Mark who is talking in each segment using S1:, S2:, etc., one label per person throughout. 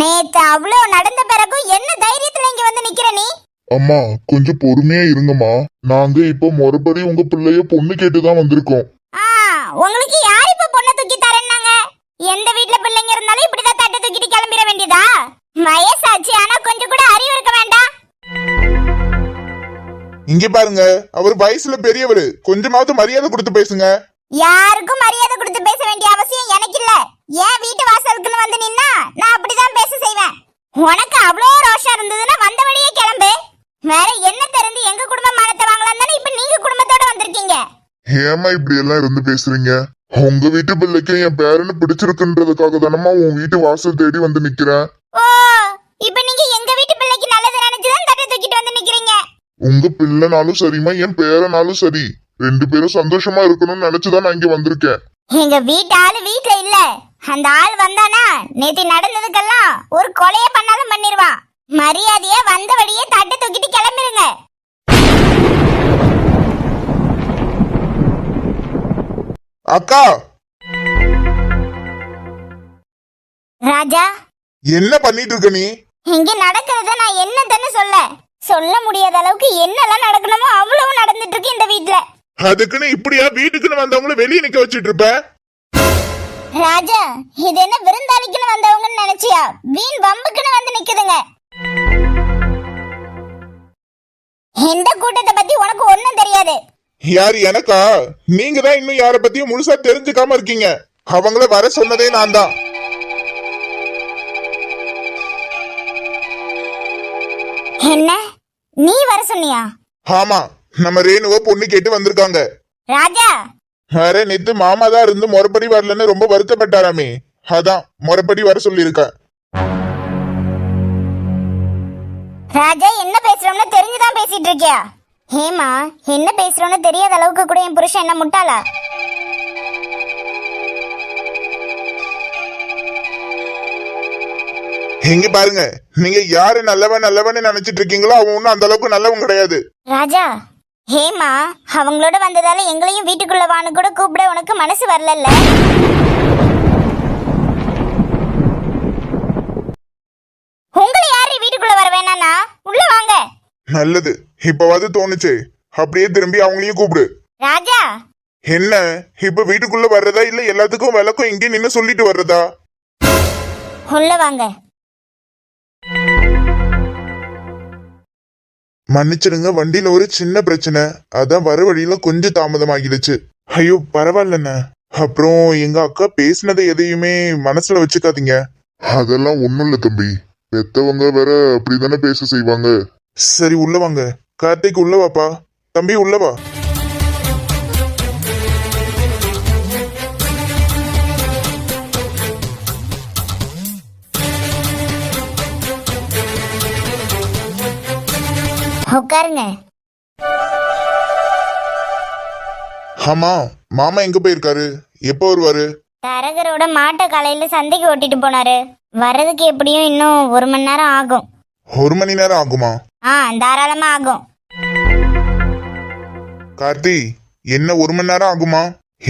S1: நேத்து அவ்வளவு நடந்த பிறகும் என்ன தைரியத்துல இங்க வந்து நிக்கிற நீ?
S2: அம்மா கொஞ்சம் பொறுமையா இருங்கம்மா. நாங்க இப்போ மறுபடி உங்க பிள்ளைய பொண்ணு கேட்டுதான் வந்திருக்கோம்.
S1: ஆ உங்களுக்கு யார் இப்ப பொண்ணை தூக்கி தரேன்னாங்க? எந்த வீட்ல பிள்ளைங்க இருந்தாலும் இப்படிதான் தட்டை தூக்கிட்டு கிளம்பிட வேண்டியதா? வயசாச்சு ஆனா கொஞ்சம் கூட அறிவு இருக்க வேண்டாம்.
S3: இங்க பாருங்க அவர் வயசுல பெரியவரு. கொஞ்சமாவது மரியாதை கொடுத்து பேசுங்க.
S1: யாருக்கும் மரியாதை கொடுத்து பேச வேண்டிய அவசியம் எனக்கு இல்ல. ஏன் வீட்டு வாசலுக்குன்னு வந்து நின்னா நான் அப்படிதான் பேச செய்வேன். உனக்கு அவ்வளோ ரோஷம் இருந்ததுன்னா வந்த வழியே கிளம்பு. வேற என்ன தெரிந்து எங்க குடும்ப மானத்தை வாங்கலாம் தானே இப்ப நீங்க குடும்பத்தோட வந்திருக்கீங்க?
S2: ஏம்மா இப்படி எல்லாம் இருந்து பேசுறீங்க? உங்க வீட்டு பிள்ளைக்கு என் பேரனு பிடிச்சிருக்குன்றதுக்காக தானம்மா உன் வீட்டு வாசல் தேடி வந்து நிக்கிறேன்
S1: ஓ இப்ப நீங்க எங்க வீட்டு பிள்ளைக்கு நல்லது நினைச்சுதான் தட்டை தூக்கிட்டு வந்து நிக்கிறீங்க?
S2: உங்க பிள்ளைனாலும் சரிம்மா என் பேரனாலும் சரி. ரெண்டு பேரும் சந்தோஷமா இருக்கணும்னு நினைச்சுதான் நான் இங்க வந்திருக்கேன்.
S1: எங்க வீட்டு ஆளு வீட்ல இல்ல. அந்த ஆள் வந்தானா? நேத்து நடந்ததுக்கெல்லாம் ஒரு கொலைய பண்ணாலும் பண்ணிருவான் மரியாதையா வந்த வழியே தட்டை தூக்கிட்டு கிளம்பிருங்க.
S3: அக்கா!
S1: ராஜா?
S3: என்ன பண்ணிட்டு இருக்க நீ?
S1: இங்க நடக்கிறத நான் என்னதுன்னு சொல்ல. சொல்ல முடியாத அளவுக்கு என்னெல்லாம் நடக்கணுமோ அவ்வளவு நடந்துட்டு இருக்கு இந்த வீட்ல.
S3: அதுக்குன்னு இப்படியா வீட்டுக்குன்னு வந்தவங்கள வெளியே நிக்க வச்சிட்டு இருப்ப?
S1: ராஜா இது என்ன விருந்தாளிக்குன்னு வந்தவங்கன்னு நினைச்சியா? வீண் வம்புக்குன்னு வந்து நிக்குதுங்க. இந்த கூட்டத்தை பத்தி உனக்கு ஒண்ணும் தெரியாது.
S3: யார் எனக்கா? நீங்க தான் இன்னும் யார பத்தியும் முழுசா தெரிஞ்சுக்காம இருக்கீங்க. அவங்கள வர சொன்னதே நான் தான்.
S1: என்ன? நீ வர சொன்னியா?
S3: ஆமா நம்ம ரேணுவ பொண்ணு கேட்டு வந்திருக்காங்க.
S1: ராஜா
S3: வேற நேத்து மாமா தான் இருந்து முறைப்படி வரலன்னு ரொம்ப வருத்தப்பட்டாராமே அதான் முறைப்படி வர சொல்லியிருக்கேன்
S1: ராஜா என்ன பேசுறோம்னு தெரிஞ்சுதான் பேசிட்டு இருக்கியா ஹேமா என்ன பேசுறோம்னு தெரியாத அளவுக்கு கூட என் புருஷன் என்ன முட்டாளா?
S3: எங்க பாருங்க நீங்க யாரு நல்லவன் நல்லவன்னு நினைச்சிட்டு இருக்கீங்களோ அவன் ஒன்னும் அந்த அளவுக்கு நல்லவன் கிடையாது.
S1: ராஜா ஹேமா அவங்களோட வந்ததால எங்களையும் வீட்டுக்குள்ள வான்னு கூட கூப்பிட உனக்கு மனசு வரலல்ல? உங்களை யாரு வீட்டுக்குள்ள வர வேணானா உள்ள வாங்க.
S3: நல்லது. இப்பவாது தோணுச்சு. அப்படியே திரும்பி அவங்களையும் கூப்பிடு.
S1: ராஜா!
S3: என்ன? இப்ப வீட்டுக்குள்ள வர்றதா இல்ல எல்லாத்துக்கும் விளக்கம் இங்கே நின்னு சொல்லிட்டு வர்றதா?
S1: உள்ள வாங்க.
S3: மன்னிச்சிடுங்க வண்டியில ஒரு சின்ன பிரச்சனை. அதான் வர வழியில கொஞ்சம் தாமதமாகிடுச்சு. ஐயோ பரவாயில்லண்ணே. அப்புறம் எங்க அக்கா பேசினதை எதையுமே மனசுல வச்சுக்காதீங்க.
S2: அதெல்லாம் ஒண்ணும் இல்ல தம்பி. பெத்தவங்க வேற அப்படிதானே பேச செய்வாங்க.
S3: சரி உள்ள வாங்க. கார்த்திக் உள்ள வாப்பா. தம்பி உள்ள வா.
S1: உட்காருங்க.
S3: ஆமா மாமா எங்க போயிருக்காரு? எப்போ வருவாரு?
S1: தரகரோட மாட்டை காலையில சந்தைக்கு ஓட்டிட்டு போனாரு. வர்றதுக்கு எப்படியும் இன்னும் ஒரு மணி நேரம் ஆகும்.
S3: ஒரு மணி நேரம் ஆகுமா?
S1: ஆ தாராளமா ஆகும்.
S3: கார்த்தி என்ன ஒரு மணி நேரம் ஆகுமா?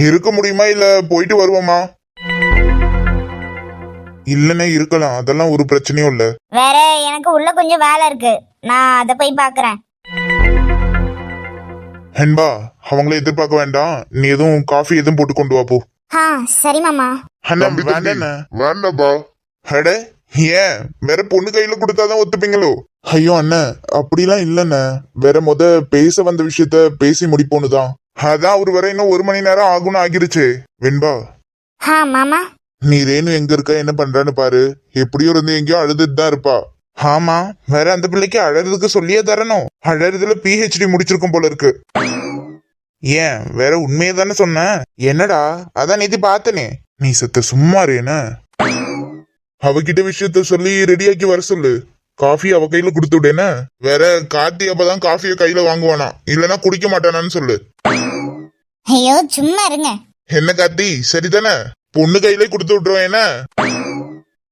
S3: இருக்க முடியுமா இல்ல போயிட்டு வருவோமா? இல்லனே இருக்கலாம். அதெல்லாம் ஒரு பிரச்சனையும் இல்ல.
S1: வேற எனக்கு உள்ள கொஞ்சம் வேலை இருக்கு. நான் அதை போய் பார்க்கறேன்.
S3: ஹென்பா அவங்கள எதிர்பார்க்க வேண்டாம். நீ எதுவும் காஃபி எதுவும் போட்டு கொண்டு வா போ.
S1: ஆ சரி மாமா.
S3: அண்ணா
S2: தம்பி தம்பி.
S3: வேண்டாண்ணே அட ஏன்? வேற பொண்ணு கையில கொடுத்தாதான் ஒத்துப்பீங்களோ? ஐயோ அண்ணன் அப்படிலாம் இல்லண்ணே. வேற முத பேச வந்த விஷயத்த பேசி முடிப்போன்னு தான் அதான் அவர் வர இன்னும் ஒரு மணி நேரம் ஆகும்னு ஆகிருச்சு. வெண்பா.
S1: ஆ மாமா.
S3: நீ ரேணு எங்க இருக்க என்ன பண்றான்னு பாரு. எப்படியோ இருந்து எங்கேயோ அழுதுட்டு தான் இருப்பா. ஆமா வேற அந்த பிள்ளைக்கு அழறதுக்கு சொல்லியே தரணும். அழறதுல பிஹெச்டி முடிச்சிருக்கும் போல இருக்கு. ஏன் வேற உண்மையை தானே சொன்ன? என்னடா? அதான் நேத்து பார்த்தனே. நீ சத்த சும்மா ரேன அவகிட்ட விஷயத்த சொல்லி ரெடியாக்கி வர சொல்லு. காஃபி அவ கையில கொடுத்து விடேன வேற கார்த்தி அப்பதான் காஃபிய கையில வாங்குவானா? இல்லனா குடிக்க மாட்டானான்னு சொல்லு.
S1: ஐயோ சும்மா இருங்க.
S3: என்ன கார்த்தி? சரிதானே? பொண்ணு கையிலே கொடுத்து விட்டுருவேன் என்ன?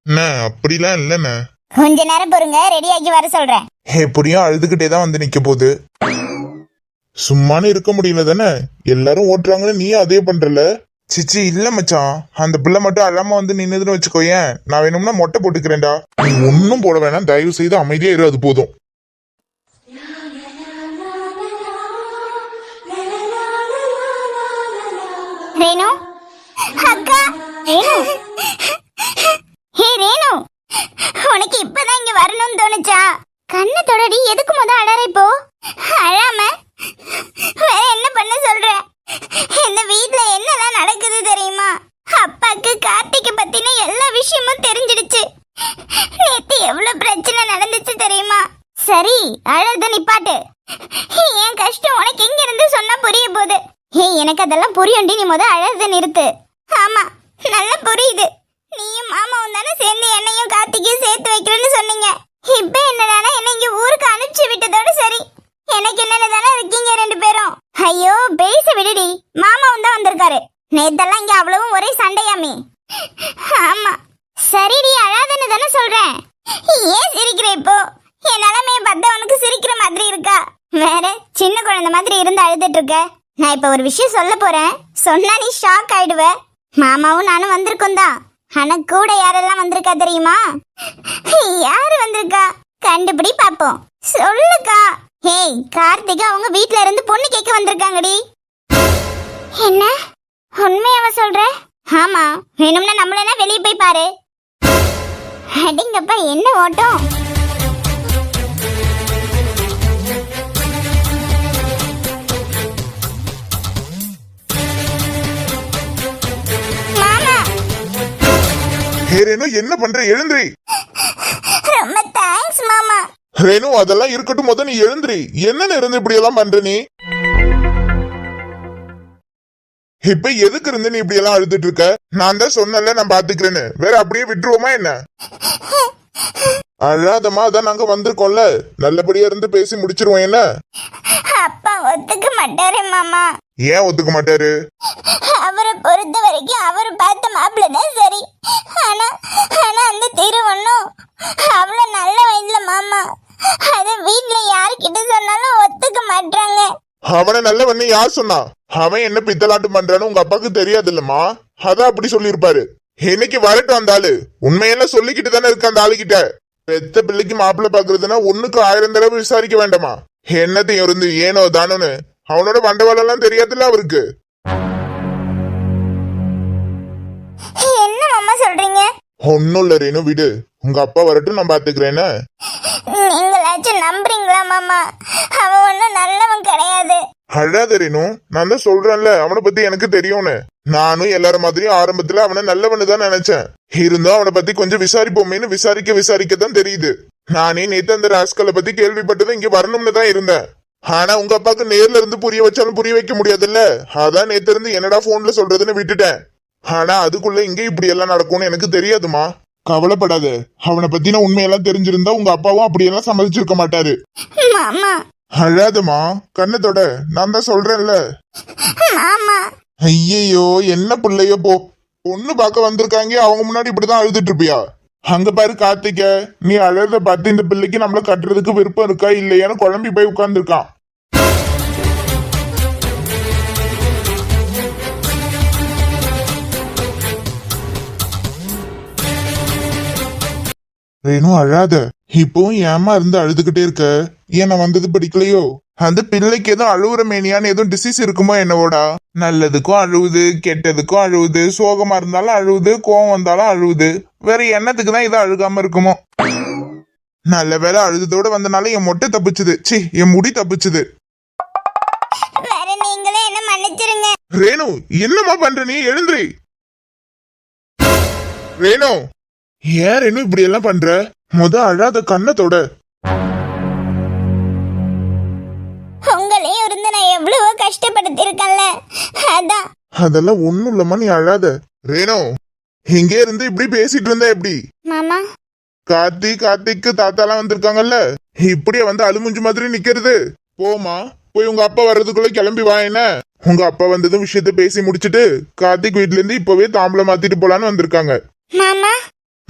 S3: என்ன அப்படிலாம் இல்லைண்ணே.
S1: கொஞ்ச நேரம் பொறுங்க ரெடியாக்கி வர சொல்றேன்.
S3: எப்படியும் அழுதுகிட்டே தான் வந்து நிக்க போகுது. சும்மானு இருக்க முடியல தானே? எல்லாரும் ஓட்டுறாங்கன்னு நீ அதே பண்றல? சிச்சி இல்ல மச்சான். அந்த பிள்ளை மட்டும் அழாம வந்து நின்னுதுன்னு வச்சுக்கோயேன் நான் வேணும்னா மொட்டை போட்டுக்கிறேன்டா. நீ ஒன்னும் போட வேணாம். தயவு செய்து அமைதியா இரு அது போதும்.
S1: ரேணு? அக்கா! ரேணு ஹே ரேணு! உனக்கு இப்பதான் இங்க வரணும்னு தோணுச்சா? கண்ணை தொடடி எதுக்கு முத அலற இப்போ? அழாம? வேற என்ன பண்ண சொல்ற? இந்த வீட்ல என்னெல்லாம் நடக்குது தெரியுமா? அப்பாக்கு கார்த்திகை பத்தின எல்லா விஷயமும் தெரிஞ்சிடுச்சு. நேத்து எவ்வளவு பிரச்சனை நடந்துச்சு தெரியுமா? சரி அழறத நிப்பாட்டு. என் கஷ்டம் உனக்கு எங்க இருந்து சொன்னா புரிய போகுது. ஏய் எனக்கு அதெல்லாம் புரியும்டி நீ முத அழறத நிறுத்து ஆமா நல்லா புரியுது நீயும் மாமாவும் தானே சேர்ந்து என்னையும் கார்த்திகையும் சேர்த்து வைக்கிறேன்னு சொன்னீங்க இப்ப என்னடானா என்னை இங்க ஊருக்கு அனுப்பிச்சு விட்டதோட சரி எனக்கு என்னன்னு தானே இருக்கீங்க ரெண்டு பேரும் ஐயோ பேச விடுடி மாமாவும் தான் வந்திருக்காரு நேத்தெல்லாம் இங்க அவ்வளவும் ஒரே சண்டையாமே. ஆமா. சரிடி அழாதன்னு தானே சொல்றேன். ஏன் சிரிக்கிற இப்போ? என் நிலைமைய பார்த்தா உனக்கு சிரிக்கிற மாதிரி இருக்கா? வேற சின்ன குழந்தை மாதிரி இருந்து அழுதுட்டு இருக்க. நான் இப்ப ஒரு விஷயம் சொல்ல போறேன். சொன்னா நீ ஷாக் ஆயிடுவ. மாமாவும் நானும் வந்திருக்கோம் தான். ஆனா கூட யாரெல்லாம் வந்திருக்கா தெரியுமா? யாரு வந்திருக்கா? கண்டுபிடி பாப்போம். சொல்லுக்கா. ஹேய் கார்த்திகா அவங்க வீட்ல இருந்து பொண்ணு கேட்க வந்திருக்காங்கடி. என்ன? உண்மையாவ சொல்ற? ஆமா வேணும்னா நம்மளனா வெளியே போய் பாரு. அடிங்கப்பா என்ன ஓட்டம்?
S3: ஹே ரேணு என்ன பண்ற? எழுந்திரி.
S1: ரொம்ப தேங்க்ஸ் மாமா.
S3: ரேணு அதெல்லாம் இருக்கட்டும் முத நீ எழுந்திரி. என்னன்னு இருந்து இப்படி எல்லாம் பண்ற நீ? இப்ப எதுக்கு இருந்து நீ இப்படி எல்லாம் அழுதுட்டு இருக்க? நான் தான் சொன்னல நான் பாத்துக்கிறேன்னு. வேற அப்படியே விட்டுருவோமா என்ன? அழாதமா அதான் நாங்க வந்திருக்கோம்ல. நல்லபடியா இருந்து பேசி முடிச்சிருவோம் என்ன?
S1: அப்பா ஒத்துக்க மாட்டாரு மாமா.
S3: ஏன் ஒத்துக்க மாட்டாரு?
S1: அவரை பொறுத்த வரைக்கும் அவர் பார்த்த மாப்பிள்ளை தான் சரி. ஆனா ஆனா அந்த திருவண்ணும் அவ்வளவு நல்ல வயதுல மாமா. அத வீட்ல யாருக்கிட்ட சொன்னாலும் ஒத்துக்க மாட்டாங்க
S3: அவனை நல்ல பண்ணி யார் சொன்னா? அவன் என்ன பித்தலாட்டம் பண்றான்னு உங்க அப்பாவுக்கு தெரியாது இல்லம்மா அதான் அப்படி சொல்லியிருப்பாரு. இன்னைக்கு வரட்டும் அந்த ஆளு. உண்மையெல்லாம் சொல்லிக்கிட்டு தானே இருக்க அந்த ஆளுகிட்ட. பெத்த பிள்ளைக்கு மாப்பிள்ளை பாக்குறதுன்னா ஒண்ணுக்கு ஆயிரம் தடவை விசாரிக்க வேண்டாமா? என்னத்தையும் இருந்து ஏனோ தானோன்னு? அவனோட வண்டவாளம் எல்லாம் தெரியாதுல்ல அவருக்கு.
S1: என்ன மாமா சொல்றீங்க?
S3: ஒன்னும் இல்ல ரேணு விடு. உங்க அப்பா வரட்டும் நான் பாத்துக்கிறேன்னு.
S1: ஏதாச்சும் நம்புறீங்களா மாமா? அவன் ஒன்றும் நல்லவன் கிடையாது.
S3: அழாத ரேணு நான் தான் சொல்றேன்ல அவனை பத்தி எனக்கு தெரியும்னு. நானும் எல்லார மாதிரியும் ஆரம்பத்துல அவனை நல்லவனு தான் நினைச்சேன். இருந்தும் அவனை பத்தி கொஞ்சம் விசாரிப்போமேன்னு விசாரிக்க விசாரிக்க தான் தெரியுது. நானே நேத்து அந்த ராஸ்கலை பத்தி கேள்விப்பட்டது இங்க வரணும்னு தான் இருந்தேன். ஆனா உங்க அப்பாக்கு நேர்ல இருந்து புரிய வச்சாலும் புரிய வைக்க முடியாதுல்ல? அதான் நேத்து இருந்து என்னடா போன்ல சொல்றதுன்னு விட்டுட்டேன். ஆனா அதுக்குள்ள இங்க இப்படி எல்லாம் நடக்கும்னு எனக்கு தெரியாதுமா கவலைப்படாத. அவனை பத்தின உண்மையெல்லாம் தெரிஞ்சிருந்தா உங்க அப்பாவும் அப்படியெல்லாம் சம்மதிச்சிருக்க மாட்டாரு.
S1: மாமா.
S3: அழாதம்மா. கண்ணத்தோட நான் தான் சொல்றேன்ல.
S1: மாமா.
S3: ஐயையோ என்ன பிள்ளையோ போ. பொண்ணு பார்க்க வந்திருக்காங்க. அவங்க முன்னாடி இப்படிதான் அழுதுட்டு இருப்பியா? அங்க பாரு கார்த்திக. நீ அழுத பார்த்து இந்த பிள்ளைக்கு நம்மள கட்டுறதுக்கு விருப்பம் இருக்கா இல்லையான்னு குழம்பி போய் உட்கார்ந்துருக்கான். ரேணு அழாத. இப்பவும் ஏமா இருந்து அழுதுகிட்டே இருக்க? ஏன் நான் வந்தது பிடிக்கலையோ? அந்த பிள்ளைக்கு எதுவும் அழுவுற மேனியான்னு எதுவும் டிசீஸ் இருக்குமோ என்னவோடா? நல்லதுக்கும் அழுவுது கெட்டதுக்கும் அழுவுது சோகமா இருந்தாலும் அழுவுது கோவம் வந்தாலும் அழுவுது. வேற என்னத்துக்கு தான் இது அழுகாம இருக்குமோ? நல்ல வேளை அழுததோட வந்தனால என் மொட்டை தப்பிச்சுது. சி என் முடி தப்பிச்சுது. ரேணு என்னம்மா பண்ற நீ? எழுந்திரி. ரேணு. ஏன் ரேணு இப்படி எல்லாம் பண்ற? முத அழாத கண்ணத்தோட
S1: உங்களையும் இருந்து நான் எவ்வளவோ கஷ்டப்படுத்திருக்கேன்ல அதான்.
S3: அதெல்லாம் ஒண்ணும் இல்லம்மா நீ அழாத. ரேணு இங்கே இருந்து இப்படி பேசிட்டு இருந்தா எப்படி?
S1: மாமா.
S3: கார்த்தி கார்த்திக்கு தாத்தாலாம் வந்திருக்காங்கல்ல? இப்படியே வந்து அழுமுஞ்சு மாதிரி நிக்கிறது. போமா போய் உங்க அப்பா வர்றதுக்குள்ள கிளம்பி வா என்ன? உங்க அப்பா வந்ததும் விஷயத்த பேசி முடிச்சிட்டு கார்த்திக் வீட்ல இருந்து இப்பவே தாம்பளம் மாத்திட்டு போலான்னு வந்திருக்காங்க.
S1: மாமா.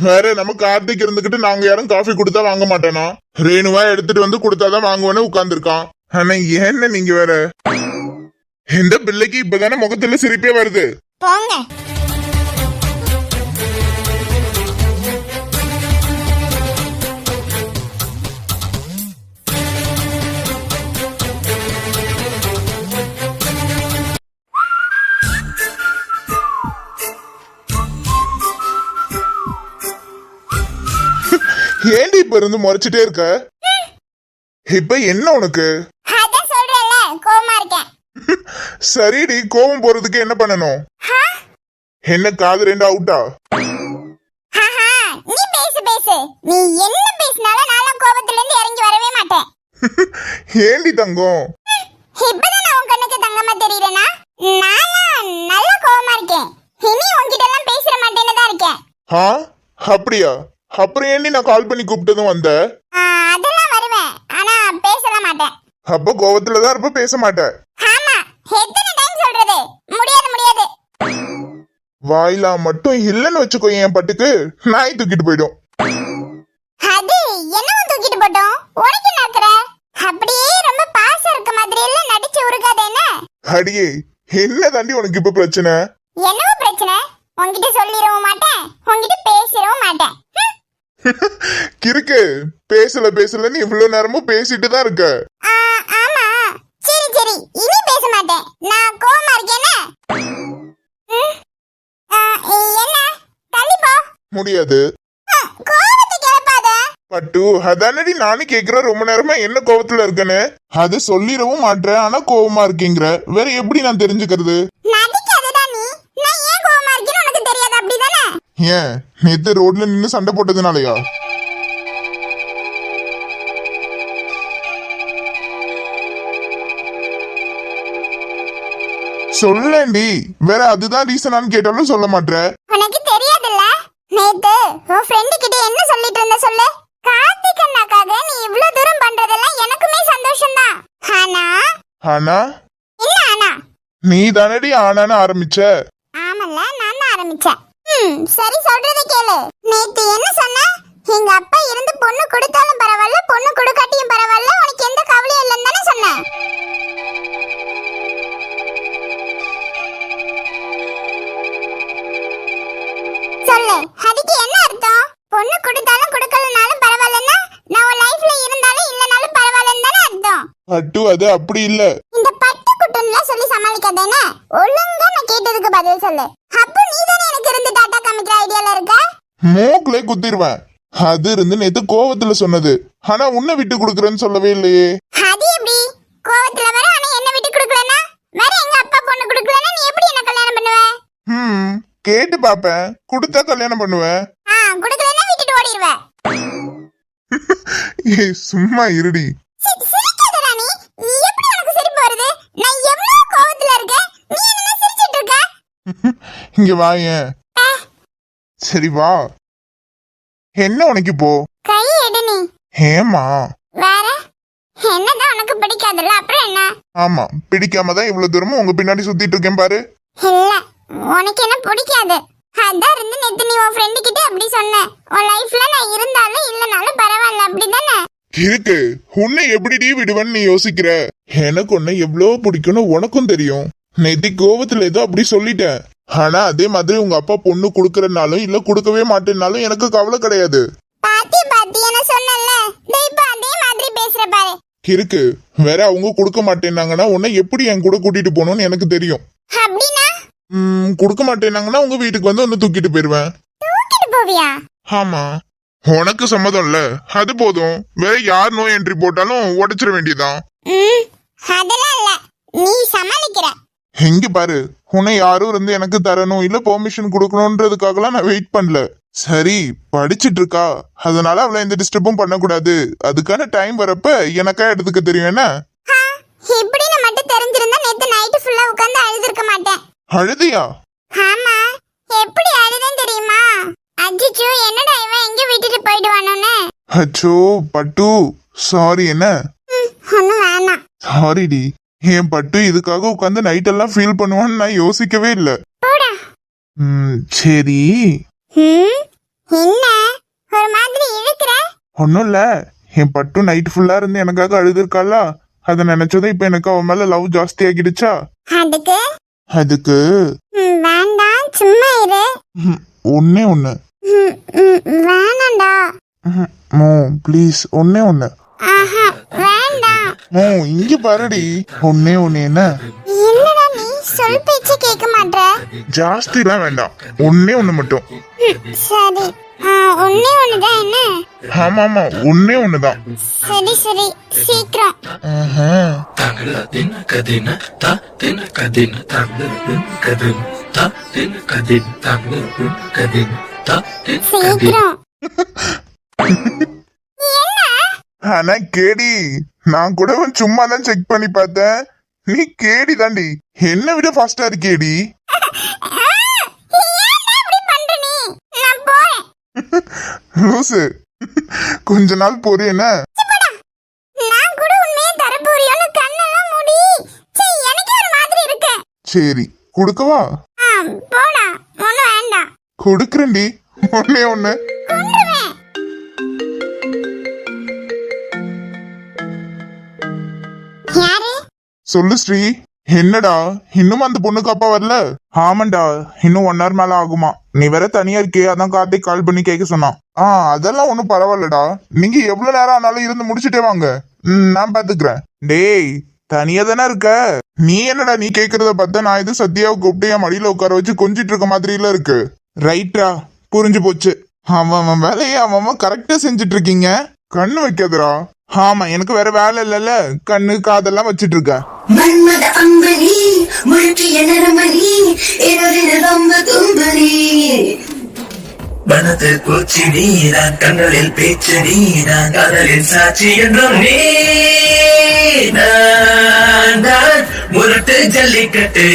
S3: வேற நம்ம கார்த்திக் இருந்துகிட்டு நாங்க யாரும் காஃபி கொடுத்தா வாங்க மாட்டேனா? ரேணுவா எடுத்துட்டு வந்து கொடுத்தாதான் வாங்குவேன்னு உட்கார்ந்துருக்கான். ஆனா என்ன நீங்க வேற? இந்த பிள்ளைக்கு இப்பதானே முகத்துல சிரிப்பே வருது.
S4: போங்க.
S3: ஏண்டி இப்ப இருந்து முறைச்சிட்டே இருக்க? இப்ப என்ன உனக்கு?
S4: அதான் சொல்றேன்ல கோவமா இருக்கேன்.
S3: சரிடி கோவம் போறதுக்கு என்ன பண்ணணும்?
S4: ஹா?
S3: என்ன காது ரெண்டு அவுட்டா?
S4: நீ பேசு பேசு. நீ என்ன பேசினாலும் நானும் கோபத்துல இருந்து இறங்கி வரவே மாட்டேன்.
S3: ஏண்டி தங்கம்?
S4: இப்பதான் நான் உன் கண்ணுக்கு தங்கமா தெரியறேனா? நான் நல்ல கோவமா இருக்கேன். இனி உன்கிட்ட எல்லாம் பேசிட மாட்டேன்னு தான் இருக்கேன்.
S3: ஆ அப்படியா? அப்புறம் ஏண்டி நான் கால் பண்ணி கூப்பிட்டதும் வந்த?
S4: அதெல்லாம் வருவேன். ஆனா பேசல மாட்டேன்.
S3: அப்ப கோவத்துல தான் இருப்ப பேச மாட்டேன்
S4: ஆமா எத்தனை டைம் சொல்றது? முடியாது முடியாது.
S3: வாயிலா மட்டும் இல்லைன்னு வச்சுக்கோ என் பட்டுக்கு. நாய் தூக்கிட்டு போயிடும்.
S4: அது என்னவும் தூக்கிட்டு போட்டோம். உனக்கு நடக்கிற அப்படியே ரொம்ப பாசம் இருக்க மாதிரி எல்லாம் நடிச்சு உருகாத என்ன?
S3: அடியே என்ன தாண்டி உனக்கு இப்ப பிரச்சனை?
S4: என்னவோ பிரச்சனை. உன்கிட்ட சொல்லிடவும் மாட்டேன். உன்கிட்ட பேசிடவும் மாட்டேன்.
S3: கிறுக்கு பேசல பேசலன்னு இவ்வளவு நேரமும் பேசிட்டு தான் இருக்க.
S4: ஆமா. சரி சரி. இனி பேச மாட்டேன். நான் கோவமா இருக்கேனே என்ன? தள்ளி போ.
S3: முடியாது.
S4: ஆ, கோவத்தை கிளப்பாத.
S3: பட்டு அதானடி நானும் கேக்குறேன் ரொம்ப நேரமா என்ன கோவத்துல இருக்கேன்னு? அது சொல்லிடவும் மாட்டேன் ஆனா கோவமா இருக்கீங்கிற. வேற எப்படி நான் தெரிஞ்சுக்கிறது
S4: நடிக்காதடா நீ நான் ஏன் கோவமா இருக்கேன்னு உனக்கு தெரியாது அப்படிதானே
S3: ஏன்? நேத்து ரோட்ல நின்னு சண்டை போட்டதுனாலயா? சொல்லேண்டி வேற அதுதான் ரீசனான்னு கேட்டாலும் சொல்ல மாட்ற.
S4: உனக்கு தெரியாதுல்ல? நேத்து உன் ஃப்ரெண்டு கிட்ட என்ன சொல்லிட்டு இருந்த சொல்லு? கார்த்திக் அண்ணாக்காக நீ இவ்ளோ தூரம் பண்றதெல்லாம் எனக்குமே சந்தோஷம் தான் ஆனா
S3: ஆனா
S4: என்ன ஆனா
S3: நீ தானடி ஆனான்னு ஆரம்பிச்ச.
S4: ஆமல்ல நான் தான் ஆரம்பிச்சேன். ம் சரி சொல்றத கேளு. நேத்து என்ன சொன்ன? எங்க அப்பா இருந்து பொண்ணு கொடுத்தாலும் பரவாயில்ல பொண்ணு கொடுக்காட்டியும் பரவாயில்ல உனக்கு எந்த கவலையும் இல்லைன்னு தானே சொன்னேன் சொல்லு அதுக்கு என்ன அர்த்தம்? பொண்ணு கொடுத்தாலும் கொடுக்கலனாலும் பரவாயில்லன்னா நான் உன் லைஃப்ல இருந்தாலும் இல்லனாலும் பரவாயில்லன்னு தானே அர்த்தம்.
S3: அது அப்படி இல்ல.
S4: இந்த பட்டு குட்டுன்னுலாம் சொல்லி சமாளிக்காதேனே ஒழுங்கா நான் கேட்டதுக்கு பதில் சொல்லு. அப்போ நீ தானே எனக்கு இருந்து டாட்டா காமிக்கிற ஐடியால இருக்க?
S3: மூக்குலே குத்திருவேன். அது இருந்து நேத்து கோவத்துல சொன்னது. ஆனா உன்னை விட்டு கொடுக்குறேன்னு சொல்லவே இல்லையே.
S4: அது எப்படி? கோவத்துல வர ஆனா என்ன விட்டு கொடுக்கலனா வேற எங்க அப்பா பொண்ணு கொடுக்கலனா நீ எப்படி என்ன கல்யாணம் பண்ணுவ?
S3: ம் கேட்டு பாப்பேன். கொடுத்தா கல்யாணம் பண்ணுவேன்.
S4: ஆ கொடுக்கலனா விட்டுட்டு ஓடிடுவ
S3: ஏய் சும்மா இருடி. இங்க வா ஏன். சரி வா என்ன உனக்கு இப்போ?
S4: கை எடு நீ.
S3: ஏமா
S4: வேற? என்னதான் உனக்கு பிடிக்காதுல்ல? அப்புறம் என்ன?
S3: ஆமா பிடிக்காம தான் இவ்வளவு தூரமும் உங்க பின்னாடி சுத்திட்டு இருக்கேன் பாரு.
S4: இல்ல உனக்கு என்ன பிடிக்காது? அதான் இருந்து நேத்து நீ உன் ஃப்ரெண்டு கிட்ட அப்படி சொன்ன. உன் லைஃப்ல நான் இருந்தாலும் இல்லனாலும் பரவாயில்ல அப்படிதானே?
S3: இருக்கு. உன்னை எப்படிடி விடுவேன்னு நீ யோசிக்கிற? எனக்கு உன்னை எவ்வளவு பிடிக்கும்னு உனக்கும் தெரியும். நேத்தி கோவத்துல ஏதோ அப்படி சொல்லிட்டேன். ஆனா அதே மாதிரி உங்க அப்பா பொண்ணு கொடுக்கறனாலும் இல்ல கொடுக்கவே மாட்டேன்னாலும் எனக்கு கவலை கிடையாது.
S4: பாத்தி பாத்தி என்ன சொன்னல இப்ப அதே மாதிரி பேசுற பாரு.
S3: இருக்கு. வேற அவங்க கொடுக்க மாட்டேன்னாங்கன்னா உன்னை எப்படி என் கூட கூட்டிட்டு போகணும்னு எனக்கு தெரியும்.
S4: அப்படின்னா?
S3: ம், கொடுக்க மாட்டேன்னாங்கன்னா உங்க வீட்டுக்கு வந்து வந்து தூக்கிட்டு போயிருவேன்.
S4: தூக்கிட்டு போவியா?
S3: ஆமா. உனக்கு சம்மதம் இல்ல. அது போதும். வேற யார் நோய் என்ட்ரி போட்டாலும் உடைச்சிட வேண்டியதுதான்.
S4: ம் அதெல்லாம் இல்ல. நீ சமாளிக்கிற.
S3: எங்க பாரு உன்னை யாரும் இருந்து எனக்கு தரணும் இல்ல பெர்மிஷன் கொடுக்கணும்ன்றதுக்காகலாம் நான் வெயிட் பண்ணல. சரி படிச்சிட்டு இருக்கா அதனால அவளை எந்த டிஸ்டர்பும் பண்ணக்கூடாது. அதுக்கான டைம் வரப்ப எனக்கா எடுத்துக்க தெரியும் என்ன?
S4: இப்படின்னு மட்டும் தெரிஞ்சிருந்தா நேத்து நைட்டு ஃபுல்லா உட்கார்ந்து அழுதுருக்க மாட்டேன்.
S3: அழுதியா?
S4: ஆமா எப்படி அழுதேன் தெரியுமா? அஜிச்சோ என்னடா இவன் எங்க விட்டுட்டு போயிடுவானோன்னு
S3: அச்சோ பட்டு சாரி என்ன?
S4: ம், ஒண்ணும் வேணாம்.
S3: சாரிடி என் பட்டு இதுக்காக உட்காந்து நைட் எல்லாம் ஃபீல் பண்ணுவான்னு நான் யோசிக்கவே இல்ல ம், சரி
S4: ம் என்ன ஒரு மாதிரி இழுக்கிற
S3: ஒன்றும் இல்ல என் பட்டு நைட் ஃபுல்லா இருந்து எனக்காக அழுதுருக்காளா அதை நினைச்சதும் இப்ப எனக்கு அவன் மேல லவ் ஜாஸ்தி ஆகிடுச்சா
S4: அதுக்கு
S3: அதுக்கு
S1: வேண்டாம் சும்மா இரு
S3: ஒண்ணே ஒண்ணு
S1: வேணாம்டா
S3: ப்ளீஸ் ஒண்ணே ஒண்ணு
S1: வேண்டாம்
S3: மோ இங்க பாருடி. ஒண்ணே ஒண்ணு என்ன?
S1: என்னடா நீ சொல் பேச்சு கேட்க மாட்ற?
S3: ஜாஸ்திலாம் வேண்டாம். ஒண்ணே ஒண்ணு மட்டும்.
S1: சரி. ஆ, ஒண்ணே ஒண்ணுதான் என்ன?
S3: ஆமா ஆமா ஒண்ணே ஒண்ணுதான்.
S1: சரி சரி. சீக்கிரம்.
S3: ஆஹா.
S5: Kadina tagla dina kadina ta dina kadina
S1: சீக்கிரம்.
S3: ஆனா கேடி நான் கூட சும்மா தான் செக் பண்ணி பார்த்தேன். நீ கேடி தாண்டி. என்ன விட ஃபாஸ்டா இருக்கேடி லூசு. கொஞ்ச நாள்
S1: இருக்கு
S3: சரி கொடுக்கவா?
S1: போடா. ஒன்றும் வேண்டாம்.
S3: கொடுக்குறேன்டி. ஒண்ணே ஒண்ணு. சொல்லு ஸ்ரீ. என்னடா? இன்னும் அந்த பொண்ணுக்கு அப்பா வரல? ஆமாண்டா இன்னும் ஒன் ஹவர் மேல ஆகுமா. நீ வேற தனியா இருக்கே அதான் கார்த்திக் கால் பண்ணி கேட்க சொன்னான். ஆ அதெல்லாம் ஒண்ணும் பரவாயில்லடா. நீங்க எவ்வளவு நேரம் ஆனாலும் இருந்து முடிச்சுட்டே வாங்க. ம், நான் பாத்துக்கிறேன். டேய் தனியா தானே இருக்க? நீ என்னடா நீ கேக்குறத பார்த்தா நான் இது சத்யாவை கூப்பிட்டு என் மடியில உட்கார வச்சு கொஞ்சிட்டு இருக்க மாதிரில இருக்கு. ரைட்டா புரிஞ்சு போச்சு. அவன் அவன் வேலையை அவன் அவன் கரெக்டா செஞ்சுட்டு இருக்கீங்க. கண்ணு வைக்காதடா. ஆமா எனக்கு வேற வேலை இல்லைல்ல. கண்ணு காதெல்லாம் வச்சிட்டு இருக்க
S6: மன்மத அம்பரி முழுக்கிய நரமரி இரவின ரொம்ப தும்பரி
S5: வனத்து பூச்சி நீதான் கண்களில் பேச்சு நீதான் காதலின் சாட்சி என்றும் நீ முரட்டு ஜல்லிக்கட்டு.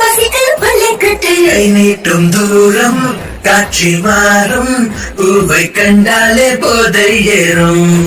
S6: பசிக்கு பள்ளிக்கட்டு.
S5: கை நீட்டும் தூரம். காட்சி மாறும். பூவை கண்டாலே போதை ஏறும்.